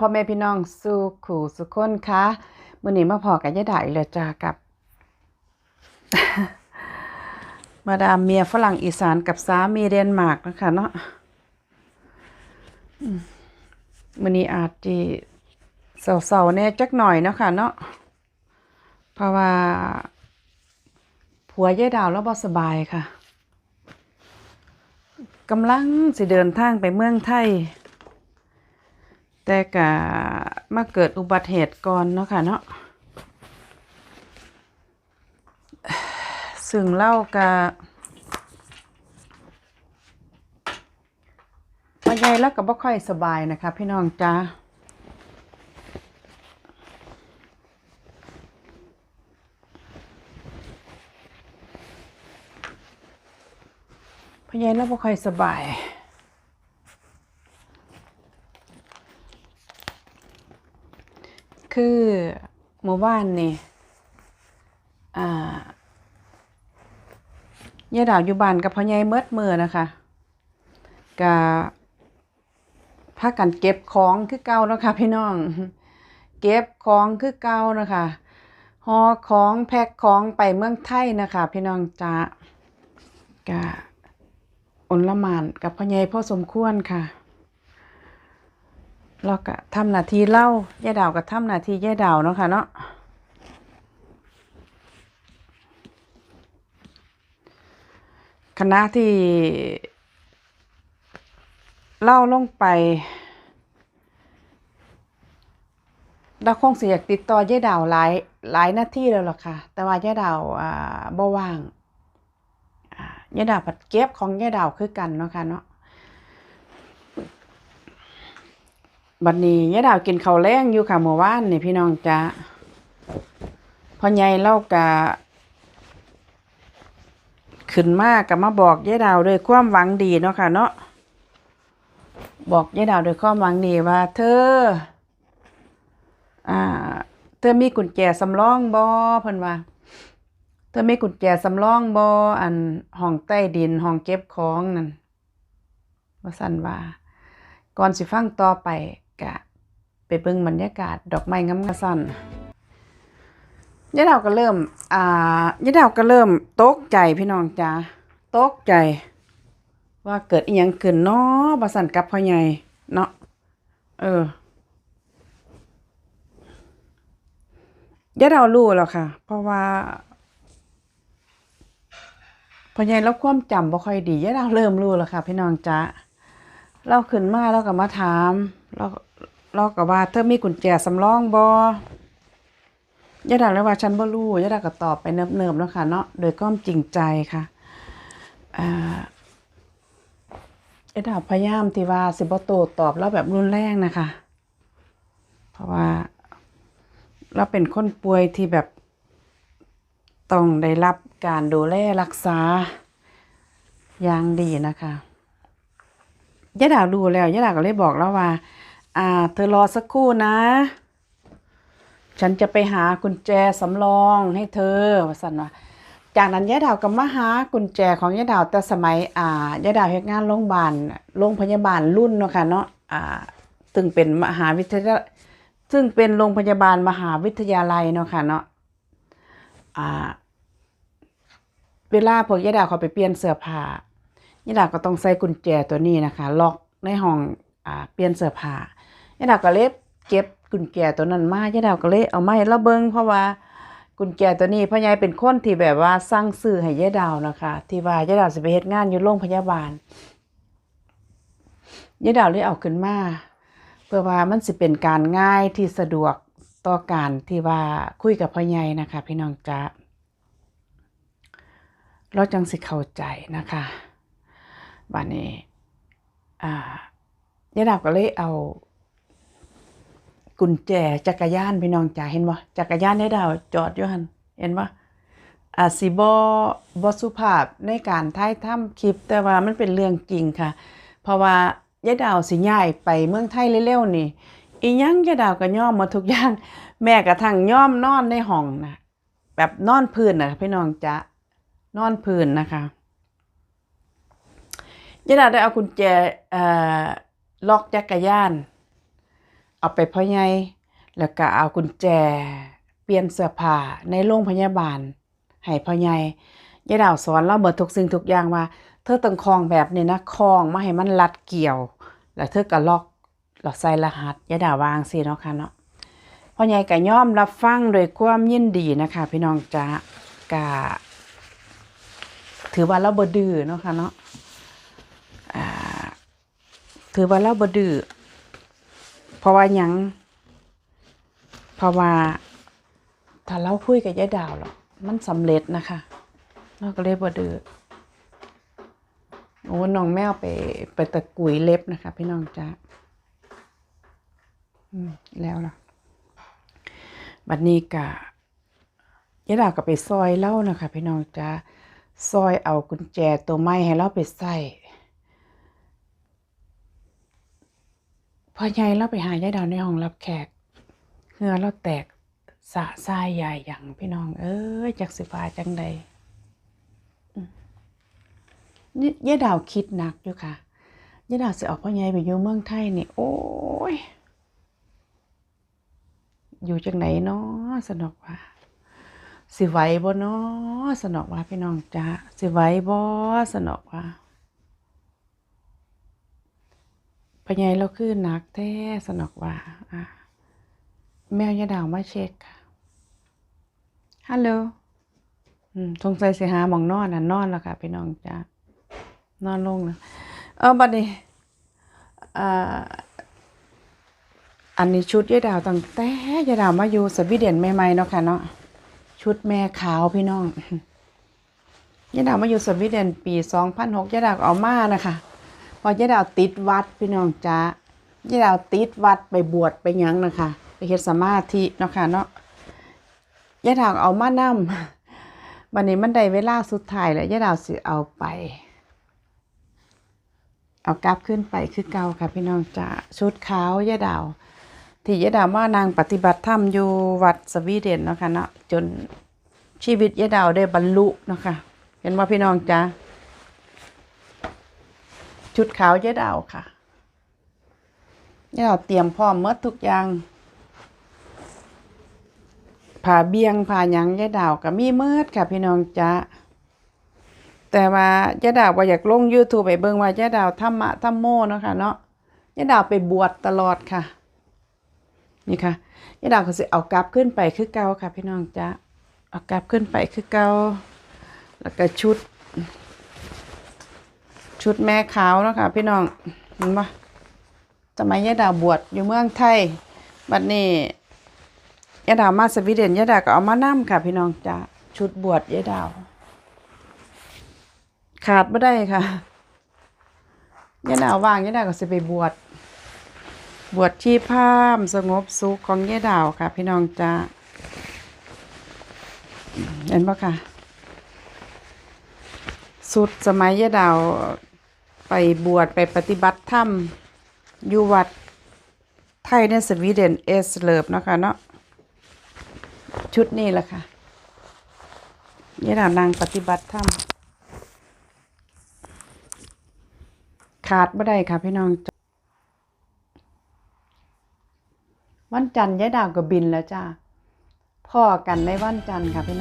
พ่อแม่พี่น้องสู่ขู่สุขคนค่ะมื้อนี้มาพอกับยายดาอีกแล้วจ้ากับ มาดามเมียฝรั่งอีสานกับสามีเดนมาร์กนะคะเนาะมมื้อนี้อาจจะเศร้าๆแน่จักหน่อยเนาะค่ะเนาะเพราะว่า ผัวยายดาวแล้วบ่สบายค่ะกำลังสิเดินทางไปเมืองไทย แต่กะมาเกิดอุบัติเหตุก่อนเนาะค่ะเนาะซึ่งเล่ากะพ่อใหญ่แล้วก็บ่ค่อยสบายนะคะ พี่น้องจ้าพ่อใหญ่แล้วบ่ค่อยสบาย คือ หมู่บ้านนี่ยายดาวอยู่บ้านกับพ่อใหญ่เมิดมือนะคะกะพากันเก็บของคือเก่าเนาะค่ะพี่น้อง เก็บของคือเก่านะคะห่อของแพ็คของไปเมืองไทยนะคะ พี่น้องจ้ากะอนละมานกับพ่อใหญ่พ่อสมควรค่ะ เราก็ทำหน้าที่เล่าย่าดาวก็ทำหน้าที่ย่าดาวเนาะค่ะเนาะคณะที่เล่าลงไปเราคงสิอยากติดต่อย่าดาวหลายหลายหน้าที่แล้วล่ะค่ะ แต่ว่าย่าดาวอ่าบ่ว่างย่าดาวผัดเก็บของย่าดาวคือกันเนาะค่ะเนาะ บัดนี้ยายดาวกินข้าวแรงอยู่ค่ะเมื่อวานนี่พี่น้องจ้าพ่อใหญ่เล่ากะขึ้นมากกับมาบอกยายดาวด้วยความหวังดีเนาะค่ะเนาะบอกยายดาวด้วยความหวังดีว่า เธอ อ่า เธอมีกุญแจสำรองบ่เพิ่นว่า เธอมีกุญแจสำรองบ่อันห้องใต้ดินห้องเก็บของนั่นว่าซั่นว่าก่อนสิฟังต่อไป ไปเบิ่งบรรยากาศดอกไม้งามๆสั่นยายดาวก็เริ่ม อ่ายายดาวก็เริ่มตกใจพี่น้องจ้าตกใจ ว่าเกิดอีหยังขึ้นเนาะบ่สั่นกับพ่อใหญ่เนาะเออยายดาวรู้แล้วค่ะ เพราะว่าพอใหญ่แล้วความจำบ่ค่อยดียายดาวเริ่มรู้แล้วค่ะ พี่น้องจ้าเราขึ้นมาเราก็มาถามเรา เราก็ว่าเธอมีกุญแจสำรองบ่ยะดาเลยว่าฉันบ่รู้ยะดาก็ตอบไปเนิบๆแล้วค่ะเนาะโดยความจริงใจค่ะอ่าดาพยายามที่ว่าสิบโตตอบเราแบบรุนแรงนะคะ เพราะว่า เราเป็นคนป่วยที่แบบต้องได้รับการดูแลรักษาอย่างดีนะคะยะดาวดูแล้วยะดาก็เลยบอกแล้วว่า อ่า เธอรอสักครู่นะ ฉันจะไปหากุญแจสำรองให้เธอว่าสันว่าจากนั้นยะดาวก็มาหากุญแจของยะดาวแต่สมัยอ่ายะดาวเฮ็ดงานโรงพยาบาลโรงพยาบาลรุ่นเนาะค่ะเนาะอ่าซึ่งเป็นมหาวิทยาซึ่งเป็นโรงพยาบาลมหาวิทยาลัยเนาะค่ะเนาะอ่าเวลาพวกยะดาวเขาไปเปลี่ยนเสื้อผ้ายายดาวก็ต้องใส่กุญแจตัวนี้นะคะ ล็อกในห้องอ่าเปลี่ยนเสื้อผ้า ยายดาวก็เลยเก็บกุญแจตัวนั้นมายายดาวก็เลยเอามาให้เราเบิ่งเพราะว่ากุญแจตัวนี้พ่อใหญ่เป็นคนที่แบบว่าสั่งซื้อให้ยายดาวนะคะ ที่ว่ายายดาวสิไปเฮ็ดงานอยู่โรงพยาบาลยายดาวเลยเอาขึ้นมาเพื่อว่ามันสิเป็นการง่ายที่สะดวกต่อการที่ว่าคุยกับพ่อใหญ่นะคะ พี่น้องจ๊ะเราจังสิเข้าใจนะคะบัดนี้อ่ายายดาวก็เลยเอา กุญแจจักรยานพี่น้องจ๋าเห็นบ่จักรยานยายดาวจอดอยู่หันเห็นบ่อาจสิบ่บ่สุภาพในการถ่ายทำคลิป แต่ว่ามันเป็นเรื่องจริงค่ะ เพราะว่ายายดาวสิย้ายไปเมืองไทยเร็วๆนี่อีหยังยายดาวก็ยอมมดทุกอย่าง แม้กระทั่งยอมนอนในห้องนะแบบนอนพื้นนะพี่น้องจ๋านอนพื้นนะคะยายดาวได้เอากุญแจอ่อล็อกจักรยาน เอาไปพ่อใหญ่แล้วก็เอากุญแจ เปลี่ยนเสื้อผ้าในโรงพยาบาลให้พ่อใหญ่ยายดาวสอนเราเบิดทุกสิ่งทุกอย่างว่า เธอต้องคล้องแบบนี้นะคล้องมาให้มันรัดเกี่ยว แล้วเธอก็ล็อกแล้วใส่รหัสยายดาววางสิเนาะค่ะเนาะพ่อใหญ่ก็ยอมรับฟังโดวยความยินดีนะคะ พี่น้องจ้ากะถือว่าเราบดื้อเนาะค่ะเนาะถือว่าเราบดื้อ เพราะว่ายังเพราะว่าถ้าเราคุยกับยายดาวหรอกมันสำเร็จนะคะเราก็เลยบ่ดื้อโอ้น้องแมวไปไปตะกุยเล็บนะคะ พี่น้องจ้าอืมแล้วล่ะ บัดนี้กะยายดาวก็ไปซอยเล่านะคะ พี่น้องจ้าซอยเอากุญแจตัวไม้ให้เราไปใส่ พอใหญ่เราไปหายายดาวในห้องรับแขกเหงื่อเราแตกสะทรายใหญ่อย่างพี่น้อง เอ้ยจากสิฟ้าจังใดยายดาวคิดหนักอยู่ค่ะยายดาวสิออกพ่อใหญ่ไปอยู่เมืองไทยนี่ โอ้ย อยู่จังไหนเนาะสนอกว่า สิไหวบ่เนาะสนอกว่าพี่น้องจ้าสิไหวบ่สนอกว่า พ่อใหญ่เราคือหนักแท้สนอกว่าอะแมวยาดาวมาเช็คค่ะฮัลโหลอืมสงสัยสิหาหมองนอนน่ะนอนแล้วค่ะพี่น้องจ้านอนลงนะเออบัดนี้อ่าอันนี้ชุดยายดาวตั้งแต่ยายดาวมาอยู่สวีเดนใหม่ๆเนาะค่ะเนาะชุดแม่ขาวพี่น้องยายดาวมาอยู่สวีเดนปี2006ยายดาวก็เอามานะคะ พอยายดาวติดวัดพี่น้องจ้ายายดาวติดวัดไปบวชไปยังนะคะไปเฮ็ดสมาธิเนาะค่ะเนาะยายดาวเอามานำวันนี้มันได้เวลาสุดท้ายแล้วยายดาวสิเอาไป เอากลับขึ้นไปคือเก่าค่ะ พี่น้องจ้าชุดขาวยายดาวที่ยายดาวว่านางปฏิบัติธรรมอยู่วัดสวีเดนเนาะค่ะเนาะจนชีวิตยายดาวได้บรรลุเนาะค่ะเห็นว่าพี่น้องจ้า ชุดขาวยาดาวค่ะยายดาวเตรียมพร้อมหมดทุกอย่างผ่าเบียงผ่าหยังยายดาวก็มีเมิดค่ะพี่น้องจ้าแต่ว่ายายดาวว่าอยากลง YouTube ไปเบิ่งว่ายายดาวธรรมะธรรมโมเนาะค่ะเนาะยายดาวไปบวชตลอดค่ะ นี่ค่ะยายดาวก็สิเอากลับขึ้นไปคือเก่าค่ะ พี่น้องจ้าเอากลับขึ้นไปคือเก่าแล้วก็ชุด ชุดแม่ขาวเนาะค่ะพี่น้องเห็นปะสมัยยาดาวบวชอยู่เมืองไทย บัดนี้ยาดาวมาสวีเดนยาดาวก็เอามานํค่ะ พี่น้องจ้าชุดบวชยาดาว ขาดไม่ได้ค่ะยาดาวว่างยาดาวก็สิไปบวชบวชชีพราหมสงบสุขของยาดาวค่ะ พี่น้องจ้าเห็นปะค่ะสุดสมัยยาดาว ไปบวชไปปฏิบัติธรรมอยู่วัดไทยในสวีเดนเอสเลิฟนะคะเนาะชุดนี้แหละค่ะยายดาวนางปฏิบัติธรรมขาดไม่ได้ค่ะพี่น้องจันจันทร์ยายดาวก็บินแล้วจ้าพ่อกันในวันจันทร์ค่ะพี่น้อง